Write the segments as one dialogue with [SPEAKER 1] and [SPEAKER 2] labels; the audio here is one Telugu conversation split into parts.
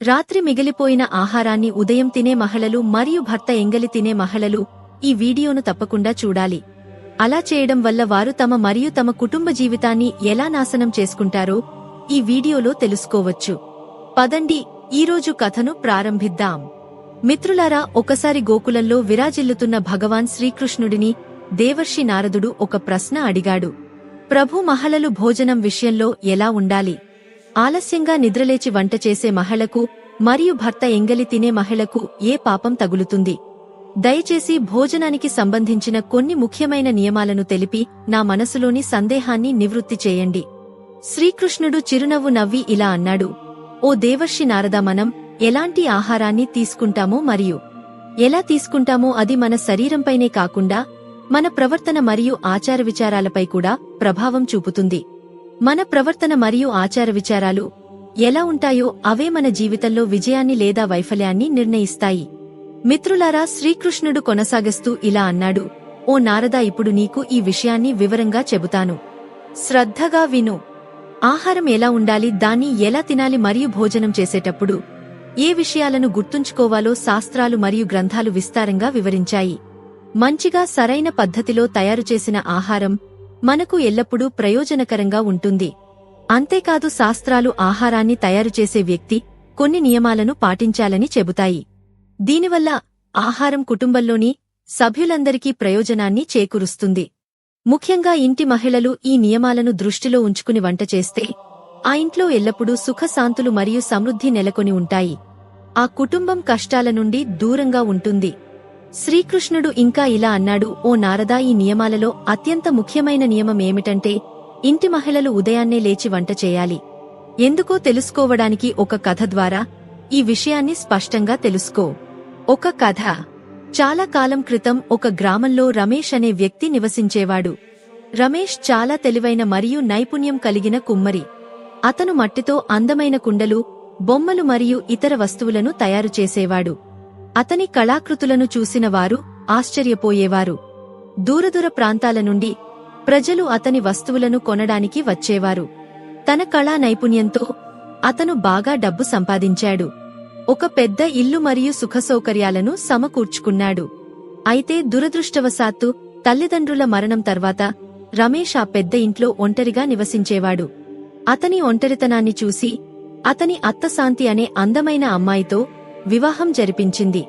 [SPEAKER 1] రాత్రి మిగిలిపోయిన ఆహారాన్ని ఉదయం తినే మహిళలు మరియు భర్త ఎంగలి తినే మహిళలు ఈ వీడియోను తప్పకుండా చూడాలి. అలా చేయడం వల్ల వారు తమ మరియు తమ కుటుంబ జీవితాన్ని ఎలా నాశనం చేసుకుంటారో ఈ వీడియోలో తెలుసుకోవచ్చు. పదండి ఈరోజు కథను ప్రారంభిద్దాం. మిత్రులారా ఒకసారి గోకులంలో విరాజిల్లుతున్న భగవాన్ శ్రీకృష్ణుడిని దేవర్షి నారదుడు ఒక ప్రశ్న అడిగాడు. ప్రభు మహళలు భోజనం విషయంలో ఎలా ఉండాలి? ఆలస్యంగా నిద్రలేచి వంట చేసే మహిళకు మరియు భర్త ఎంగలి తినే మహిళకు ఏ పాపం తగులుతుంది? దయచేసి భోజనానికి సంబంధించిన కొన్ని ముఖ్యమైన నియమాలను తెలిపి నా మనసులోని సందేహాన్ని నివృత్తి చేయండి. శ్రీకృష్ణుడు చిరునవ్వు నవ్వి ఇలా అన్నాడు ఓ దేవర్షి నారద మనం ఎలాంటి ఆహారాన్ని తీసుకుంటామో మరియు ఎలా తీసుకుంటామో అది మన శరీరంపైనే కాకుండా మన ప్రవర్తన మరియు ఆచార విచారాలపై కూడా ప్రభావం చూపుతుంది. మన ప్రవర్తన మరియు ఆచార విచారాలు ఎలా ఉంటాయో అవే మన జీవితంలో విజయాన్ని లేదా వైఫల్యాన్ని నిర్ణయిస్తాయి. మిత్రులారా శ్రీకృష్ణుడు కొనసాగిస్తూ ఇలా అన్నాడు ఓ నారదా ఇప్పుడు నీకు ఈ విషయాన్ని వివరంగా చెబుతాను. శ్రద్ధగా విను. ఆహారం ఎలా ఉండాలి దాన్ని ఎలా తినాలి మరియు భోజనం చేసేటప్పుడు ఏ విషయాలను గుర్తుంచుకోవాలో శాస్త్రాలు మరియు గ్రంథాలు విస్తారంగా వివరించాయి. మంచిగా సరైన పద్ధతిలో తయారుచేసిన ఆహారం మనకు ఎల్లప్పుడూ ప్రయోజనకరంగా ఉంటుంది. అంతేకాదు శాస్త్రాలు ఆహారాన్ని తయారుచేసే వ్యక్తి కొన్ని నియమాలను పాటించాలని చెబుతాయి. దీనివల్ల ఆహారం కుటుంబంలోని సభ్యులందరికీ ప్రయోజనాన్ని చేకూరుస్తుంది. ముఖ్యంగా ఇంటి మహిళలు ఈ నియమాలను దృష్టిలో ఉంచుకుని వంట చేస్తే ఆ ఇంట్లో ఎల్లప్పుడూ సుఖశాంతులు మరియు సమృద్ధి నెలకొని ఉంటాయి. ఆ కుటుంబం కష్టాల నుండి దూరంగా ఉంటుంది. శ్రీకృష్ణుడు ఇంకా ఇలా అన్నాడు ఓ నారదా ఈ నియమాలలో అత్యంత ముఖ్యమైన నియమం ఏమిటంటే ఇంటి మహిళలు ఉదయాన్నే లేచి వంట చేయాలి. ఎందుకో తెలుసుకోవడానికి ఒక కథ ద్వారా ఈ విషయాన్ని స్పష్టంగా తెలుసుకో. ఒక కథ. చాలా కాలం క్రితం ఒక గ్రామంలో రమేష్ అనే వ్యక్తి నివసించేవాడు. రమేష్ చాలా తెలివైన మరియు నైపుణ్యం కలిగిన కుమ్మరి. అతను మట్టితో అందమైన కుండలు బొమ్మలు మరియు ఇతర వస్తువులను తయారు చేసేవాడు. అతని కళాకృతులను చూసినవారు ఆశ్చర్యపోయేవారు. దూరదూర ప్రాంతాల నుండి ప్రజలు అతని వస్తువులను కొనడానికి వచ్చేవారు. తన కళా నైపుణ్యంతో అతను బాగా డబ్బు సంపాదించాడు. ఒక పెద్ద ఇల్లు మరియు సుఖసౌకర్యాలను సమకూర్చుకున్నాడు. అయితే దురదృష్టవశాత్తు తల్లిదండ్రుల మరణం తర్వాత రమేష్ ఆ పెద్ద ఇంట్లో ఒంటరిగా నివసించేవాడు. అతని ఒంటరితనాన్ని చూసి అతని అత్తశాంతి అనే అందమైన అమ్మాయితో వివాహం జరిపించింది.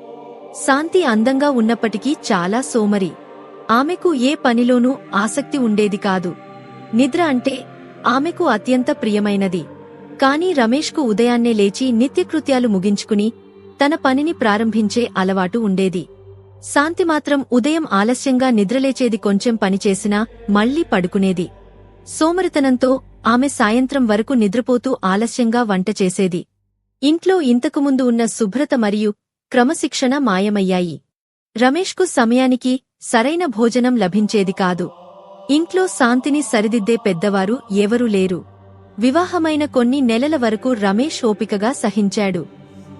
[SPEAKER 1] శాంతి అందంగా ఉన్నప్పటికీ చాలా సోమరి. ఆమెకు ఏ పనిలోనూ ఆసక్తి ఉండేది కాదు. నిద్ర అంటే ఆమెకు అత్యంత ప్రియమైనది. కాని రమేష్కు ఉదయాన్నే లేచి నిత్యకృత్యాలు ముగించుకుని తన పనిని ప్రారంభించే అలవాటు ఉండేది. శాంతి మాత్రం ఉదయం ఆలస్యంగా నిద్రలేచేది కొంచెం పనిచేసినా మళ్ళీ పడుకునేది. సోమరితనంతో ఆమె సాయంత్రం వరకు నిద్రపోతూ ఆలస్యంగా వంట చేసేది. ఇంట్లో ఇంతకుముందు ఉన్న శుభ్రత మరియు క్రమశిక్షణ మాయమయ్యాయి. రమేష్కు సమయానికి సరైన భోజనం లభించేది కాదు. ఇంట్లో శాంతిని సరిదిద్దే పెద్దవారు ఎవరూ లేరు. వివాహమైన కొన్ని నెలల వరకు రమేష్ ఓపికగా సహించాడు.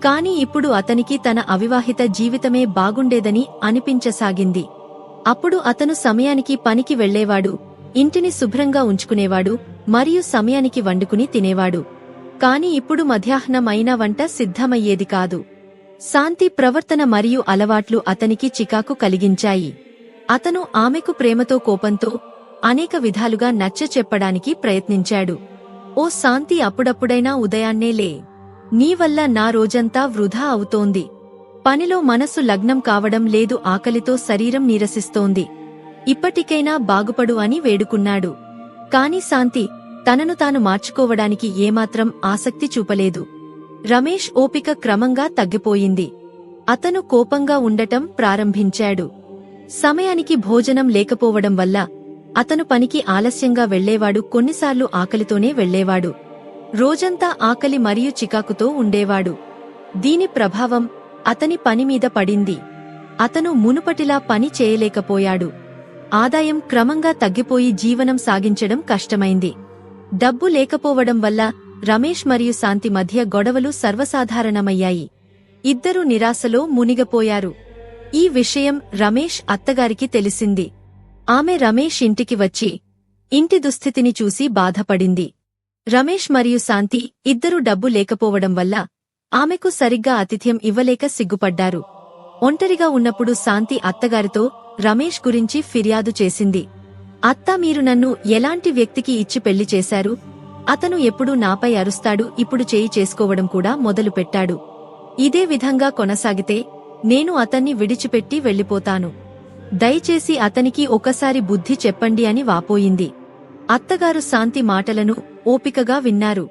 [SPEAKER 1] కాని ఇప్పుడు అతనికి తన అవివాహిత జీవితమే బాగుండేదని అనిపించసాగింది. అప్పుడు అతను సమయానికి పనికి వెళ్ళేవాడు ఇంటిని శుభ్రంగా ఉంచుకునేవాడు మరియు సమయానికి వండుకుని తినేవాడు. కాని ఇప్పుడు మధ్యాహ్నం అయిన వంట సిద్ధమయ్యేది కాదు. శాంతి ప్రవర్తన మరియు అలవాట్లు అతనికి చికాకు కలిగించాయి. అతను ఆమెకు ప్రేమతో కోపంతో అనేక విధాలుగా నచ్చ చెప్పడానికి ప్రయత్నించాడు. ఓ శాంతి అప్పుడప్పుడైనా ఉదయాన్నే లే. నీ వల్ల నా రోజంతా వృధా అవుతోంది. పనిలో మనసు లగ్నం కావడం లేదు ఆకలితో శరీరం నీరసిస్తోంది. ఇప్పటికైనా బాగుపడు అని వేడుకున్నాడు. కాని శాంతి తనను తాను మార్చుకోవడానికి ఏమాత్రం ఆసక్తి చూపలేదు. రమేష్ ఓపిక క్రమంగా తగ్గిపోయింది. అతను కోపంగా ఉండటం ప్రారంభించాడు. సమయానికి భోజనం లేకపోవడం వల్ల అతను పనికి ఆలస్యంగా వెళ్ళేవాడు కొన్నిసార్లు ఆకలితోనే వెళ్ళేవాడు. రోజంతా ఆకలి మరియు చికాకుతో ఉండేవాడు. దీని ప్రభావం అతని పనిమీద పడింది. అతను మునుపటిలా పని చేయలేకపోయాడు. ఆదాయం క్రమంగా తగ్గిపోయి జీవనం సాగించడం కష్టమైంది. డబ్బు లేకపోవడం వల్ల రమేష్ మరియు శాంతి మధ్య గొడవలు సర్వసాధారణమయ్యాయి. ఇద్దరూ నిరాశలో మునిగపోయారు. ఈ విషయం రమేష్ అత్తగారికి తెలిసింది. ఆమె రమేష్ ఇంటికి వచ్చి ఇంటి దుస్థితిని చూసి బాధపడింది. రమేష్ మరియు శాంతి ఇద్దరూ డబ్బు లేకపోవడం వల్ల ఆమెకు సరిగ్గా ఆతిథ్యం ఇవ్వలేక సిగ్గుపడ్డారు. ఒంటరిగా ఉన్నప్పుడు శాంతి అత్తగారితో రమేష్ గురించి ఫిర్యాదు చేసింది. అత్త మీరు నన్ను ఎలాంటి వ్యక్తికి ఇచ్చి పెళ్ళి చేశారు? అతను ఎప్పుడూ నాపై అరుస్తాడు ఇప్పుడు చేయి చేసుకోవడం కూడా మొదలుపెట్టాడు ఇదే విధంగా కొనసాగితే నేను అతన్ని విడిచిపెట్టి వెళ్ళిపోతాను. దయచేసి అతనికి ఒకసారి బుద్ధి చెప్పండి అని వాపోయింది. అత్తగారు శాంతి మాటలను ఓపికగా విన్నారు.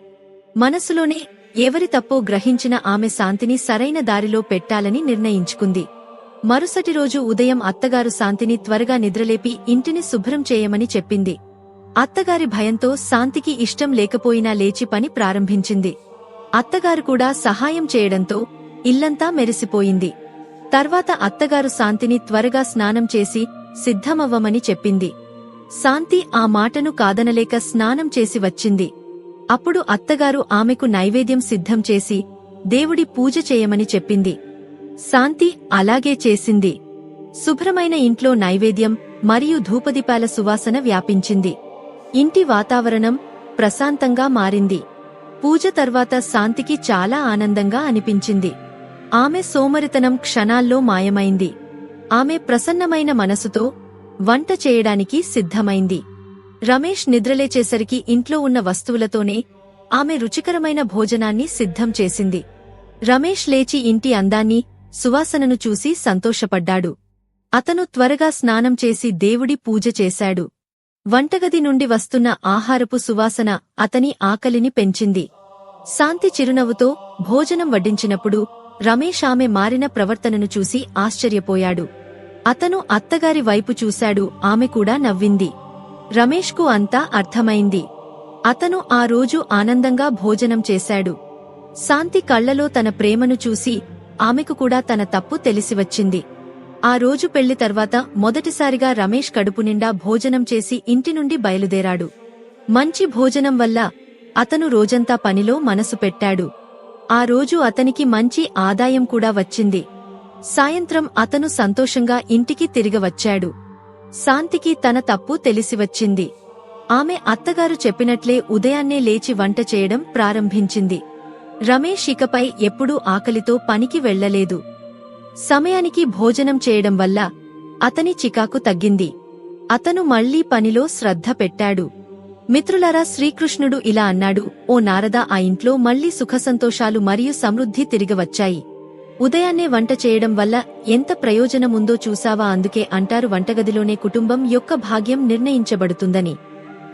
[SPEAKER 1] మనసులోనే ఎవరి తప్పో గ్రహించిన ఆమె శాంతిని సరైన దారిలో పెట్టాలని నిర్ణయించుకుంది. మరుసటి రోజు ఉదయం అత్తగారు శాంతిని త్వరగా నిద్రలేపి ఇంటిని శుభ్రం చేయమని చెప్పింది. అత్తగారి భయంతో శాంతికి ఇష్టం లేకపోయినా లేచి పని ప్రారంభించింది. అత్తగారు కూడా సహాయం చేయడంతో ఇల్లంతా మెరిసిపోయింది. తర్వాత అత్తగారు శాంతిని త్వరగా స్నానం చేసి సిద్ధమవ్వమని చెప్పింది. శాంతి ఆ మాటను కాదనలేక స్నానం చేసి వచ్చింది. అప్పుడు అత్తగారు ఆమెకు నైవేద్యం సిద్ధం చేసి దేవుడి పూజ చేయమని చెప్పింది. శాంతి అలాగే చేసింది. శుభ్రమైన ఇంట్లో నైవేద్యం మరియు ధూపదీపాల సువాసన వ్యాపించింది. ఇంటి వాతావరణం ప్రశాంతంగా మారింది. పూజ తర్వాత శాంతికి చాలా ఆనందంగా అనిపించింది. ఆమె సోమరితనం క్షణాల్లో మాయమైంది. ఆమె ప్రసన్నమైన మనసుతో వంట చేయడానికి సిద్ధమైంది. రమేష్ నిద్రలేచేసరికి ఇంట్లో ఉన్న వస్తువులతోనే ఆమె రుచికరమైన భోజనాన్ని సిద్ధం చేసింది. రమేష్ లేచి ఇంటి అందాన్ని సువాసనను చూసి సంతోషపడ్డాడు. అతను త్వరగా స్నానం చేసి దేవుడి పూజ చేశాడు. వంటగది నుండి వస్తున్న ఆహారపు సువాసన అతని ఆకలిని పెంచింది. శాంతి చిరునవ్వుతో భోజనం వడ్డించినప్పుడు రమేష్ ఆమె మారిన ప్రవర్తనను చూసి ఆశ్చర్యపోయాడు. అతను అత్తగారి వైపు చూశాడు ఆమె కూడా నవ్వింది. రమేష్కు అంతా అర్థమైంది. అతను ఆ రోజు ఆనందంగా భోజనం చేశాడు. శాంతి కళ్ళలో తన ప్రేమను చూసి ఆమెకు కూడా తన తప్పు తెలిసివచ్చింది ఆ రోజు పెళ్ళి తర్వాత మొదటిసారిగా రమేష్ కడుపు నిండా భోజనం చేసి ఇంటి నుండి బయలుదేరాడు. మంచి భోజనం వల్ల అతను రోజంతా పనిలో మనసు పెట్టాడు. ఆ రోజు అతనికి మంచి ఆదాయం కూడా వచ్చింది. సాయంత్రం అతను సంతోషంగా ఇంటికి తిరిగవచ్చాడు శాంతికి తన తప్పు తెలిసివచ్చింది ఆమె అత్తగారు చెప్పినట్లే ఉదయాన్నే లేచి వంట చేయడం ప్రారంభించింది. రమేష్ ఇకపై ఎప్పుడూ ఆకలితో పనికి వెళ్ళలేదు సమయానికి భోజనం చేయడం వల్ల అతని చికాకు తగ్గింది. అతను మళ్ళీ పనిలో శ్రద్ధ పెట్టాడు. మిత్రులారా శ్రీకృష్ణుడు ఇలా అన్నాడు ఓ నారద ఆ ఇంట్లో మళ్ళీ సుఖసంతోషాలు మరియు సమృద్ధి తిరిగవచ్చాయి. ఉదయాన్నే వంట చేయడం వల్ల ఎంత ప్రయోజనముందో చూసావా అందుకే అంటారు వంటగదిలోనే కుటుంబం యొక్క భాగ్యం నిర్ణయించబడుతుందని.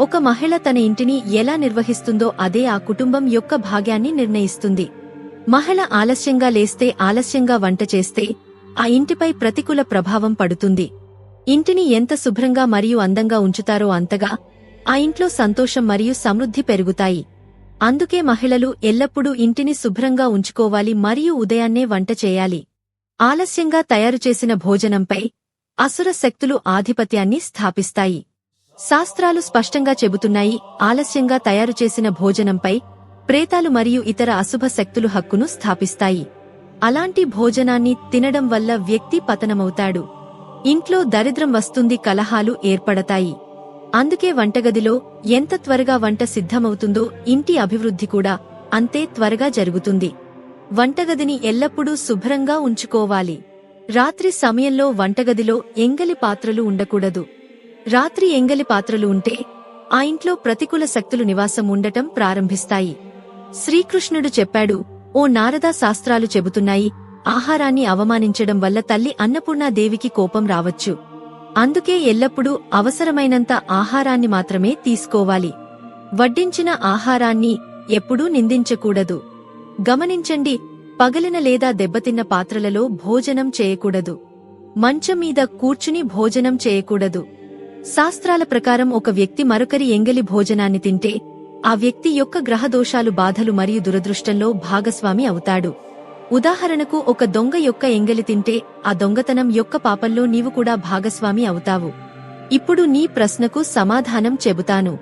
[SPEAKER 1] ఒక మహిళ తన ఇంటిని ఎలా నిర్వహిస్తుందో అదే ఆ కుటుంబం యొక్క భాగ్యాన్ని నిర్ణయిస్తుంది. మహిళ ఆలస్యంగా లేస్తే ఆలస్యంగా వంట చేస్తే ఆ ఇంటిపై ప్రతికూల ప్రభావం పడుతుంది. ఇంటిని ఎంత శుభ్రంగా మరియు అందంగా ఉంచుతారో అంతగా ఆ ఇంట్లో సంతోషం మరియు సమృద్ధి పెరుగుతాయి. అందుకే మహిళలు ఎల్లప్పుడూ ఇంటిని శుభ్రంగా ఉంచుకోవాలి మరియు ఉదయాన్నే వంట చేయాలి. ఆలస్యంగా తయారుచేసిన భోజనంపై అసుర శక్తులు ఆధిపత్యాన్ని స్థాపిస్తాయి. శాస్త్రాలు స్పష్టంగా చెబుతున్నాయి ఆలస్యంగా తయారు చేసిన భోజనంపై ప్రేతాలు మరియు ఇతర అశుభ శక్తులు హక్కును స్థాపిస్తాయి. అలాంటి భోజనాన్ని తినడం వల్ల వ్యక్తి పతనమవుతాడు. ఇంట్లో దరిద్రం వస్తుంది కలహాలు ఏర్పడతాయి. అందుకే వంటగదిలో ఎంత త్వరగా వంట సిద్ధమవుతుందో ఇంటి అభివృద్ధి కూడా అంతే త్వరగా జరుగుతుంది. వంటగదిని ఎల్లప్పుడూ శుభ్రంగా ఉంచుకోవాలి. రాత్రి సమయంలో వంటగదిలో ఎంగలి పాత్రలు ఉండకూడదు. రాత్రి ఎంగలి పాత్రలు ఉంటే ఆ ఇంట్లో ప్రతికూల శక్తులు నివాసం ఉండటం ప్రారంభిస్తాయి. శ్రీకృష్ణుడు చెప్పాడు ఓ నారదా శాస్త్రాలు చెబుతున్నాయి ఆహారాన్ని అవమానించడం వల్ల తల్లి అన్నపూర్ణాదేవికి కోపం రావచ్చు. అందుకే ఎల్లప్పుడూ అవసరమైనంత ఆహారాన్ని మాత్రమే తీసుకోవాలి. వడ్డించిన ఆహారాన్ని ఎప్పుడూ నిందించకూడదు. గమనించండి పగలిన లేదా దెబ్బతిన్న పాత్రలలో భోజనం చేయకూడదు. మంచం మీద కూర్చుని భోజనం చేయకూడదు. శాస్త్రాల ప్రకారం ఒక వ్యక్తి మరొకరి ఎంగలి భోజనాన్ని తింటే ఆ వ్యక్తి యొక్క గ్రహదోషాలు బాధలు మరియు దురదృష్టంలో భాగస్వామి అవుతాడు. ఉదాహరణకు ఒక దొంగ యొక్క ఎంగలి తింటే ఆ దొంగతనం యొక్క పాపంలో నీవు కూడా భాగస్వామి అవుతావు. ఇప్పుడు నీ ప్రశ్నకు సమాధానం చెబుతాను.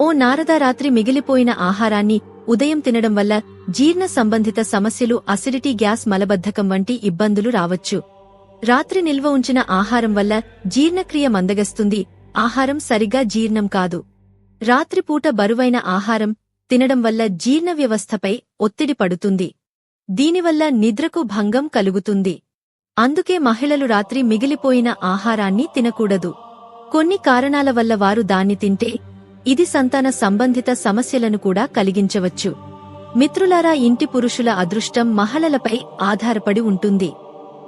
[SPEAKER 1] ఓ నారద రాత్రి మిగిలిపోయిన ఆహారాన్ని ఉదయం తినడం వల్ల జీర్ణ సంబంధిత సమస్యలు అసిడిటీ గ్యాస్ మలబద్ధకం వంటి ఇబ్బందులు రావచ్చు. రాత్రి నిల్వ ఉంచిన ఆహారం వల్ల జీర్ణక్రియ మందగస్తుంది. ఆహారం సరిగా జీర్ణం కాదు. రాత్రిపూట బరువైన ఆహారం తినడం వల్ల జీర్ణ వ్యవస్థపై ఒత్తిడి పడుతుంది. దీనివల్ల నిద్రకు భంగం కలుగుతుంది. అందుకే మహిళలు రాత్రి మిగిలిపోయిన ఆహారాన్ని తినకూడదు. కొన్ని కారణాల వల్ల వారు దాన్ని తింటే ఇది సంతాన సంబంధిత సమస్యలను కూడా కలిగించవచ్చు. మిత్రులారా ఇంటి పురుషుల అదృష్టం మహిళలపై ఆధారపడి ఉంటుంది.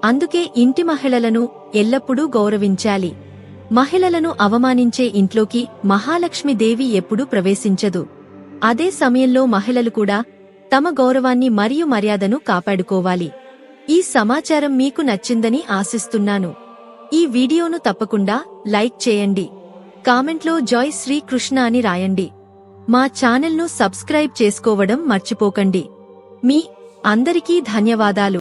[SPEAKER 1] అందుకే ఇంటి మహిళలను ఎల్లప్పుడూ గౌరవించాలి. మహిళలను అవమానించే ఇంట్లోకి మహాలక్ష్మీదేవి ఎప్పుడూ ప్రవేశించదు. అదే సమయంలో మహిళలు కూడా తమ గౌరవాన్ని మరియు మర్యాదను కాపాడుకోవాలి. ఈ సమాచారం మీకు నచ్చిందని ఆశిస్తున్నాను. ఈ వీడియోను తప్పకుండా లైక్ చేయండి. కామెంట్లో జాయ్ శ్రీకృష్ణ అని రాయండి. మా ఛానల్ను సబ్స్క్రైబ్ చేసుకోవడం మర్చిపోకండి. మీ అందరికీ ధన్యవాదాలు.